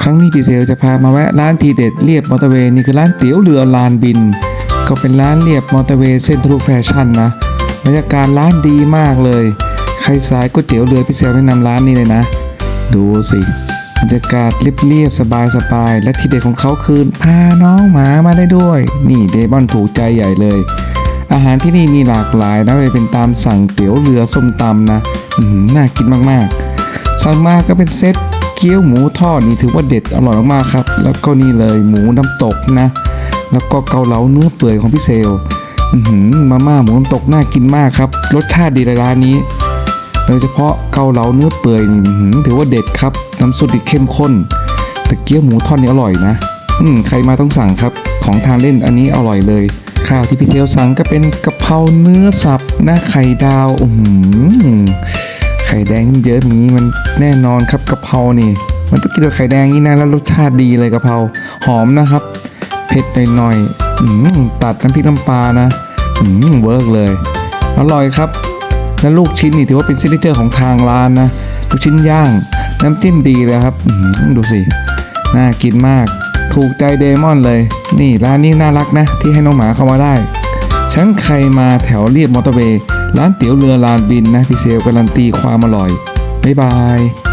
ครั้งนี้พี่เซลจะพามาแวะร้านทีเด็ดเรียบมอเตอร์เวย์นี่คือร้านเตี๋ยวเรือลานบิน ก็เป็นร้านเรียบมอเตอร์เวย์เส้นทะลุแฟชั่นนะบรรยากาศร้านดีมากเลย ใครสายก๋วยเตี๋ยวเรือพี่เซลแนะนำร้านนี้เลยนะ ดูสิบรรยากาศเรียบๆสบายๆและที่เด็ดของเขาคือพาน้องหมามาได้ด้วย นี่เดมอนถูกใจใหญ่เลย อาหารที่นี่มีหลากหลายนะไม่ว่าจะเป็นตามสั่งเตี๋ยวเรือส้มตำนะน่ากินมากๆ สั่งมาก็เป็นเซต กี๊ยวหมูทอดนี่ถือว่าเด็ดอร่อยมากๆครับ แล้วก็นี่เลยหมูน้ำตกนะ แล้วก็เกาเหลาเนื้อเปื่อยของพี่เซลมาม่าหมูน้ำตกน่ากินมากครับ รสชาติดีเลยร้านนี้ โดยเฉพาะเกาเหลาเนื้อเปื่อยนี่ถือว่าเด็ดครับ น้ำซุปนี่เข้มข้นแต่เกี๊ยวหมูทอดนี่อร่อยนะ อืมใครมาต้องสั่งครับ ของทานเล่นอันนี้อร่อยเลย ข้าวที่พี่เทลสั่งก็เป็นกะเพราเนื้อสับหน้าไข่ดาวอือหือไข่ แดงเยอะๆอย่างนี้มันแน่นอนครับกะเพรานี่ มันต้องกินกับไข่แดงนี่นะแล้วรสชาติดีเลยกะเพราหอมนะครับ เผ็ดหน่อยๆตัดน้ำพริกน้ำปลานะอืมเวิร์กเลยอร่อยครับและลูกชิ้นนี่ถือว่าเป็นซิกเนเจอร์ของทางร้านนะลูกชิ้นย่างน้ำจิ้มดีเลยครับหือดูสิน่ากินมาก ถูกใจเดมอนเลย นี่ร้านนี้น่ารักนะ ที่ให้น้องหมาเข้ามาได้ ฉันใครมาแถวเรียบมอเตอร์เวย์ ร้านเตี๋ยวเรือลานบินนะพี่เซลการันตีความอร่อยบ๊ายบาย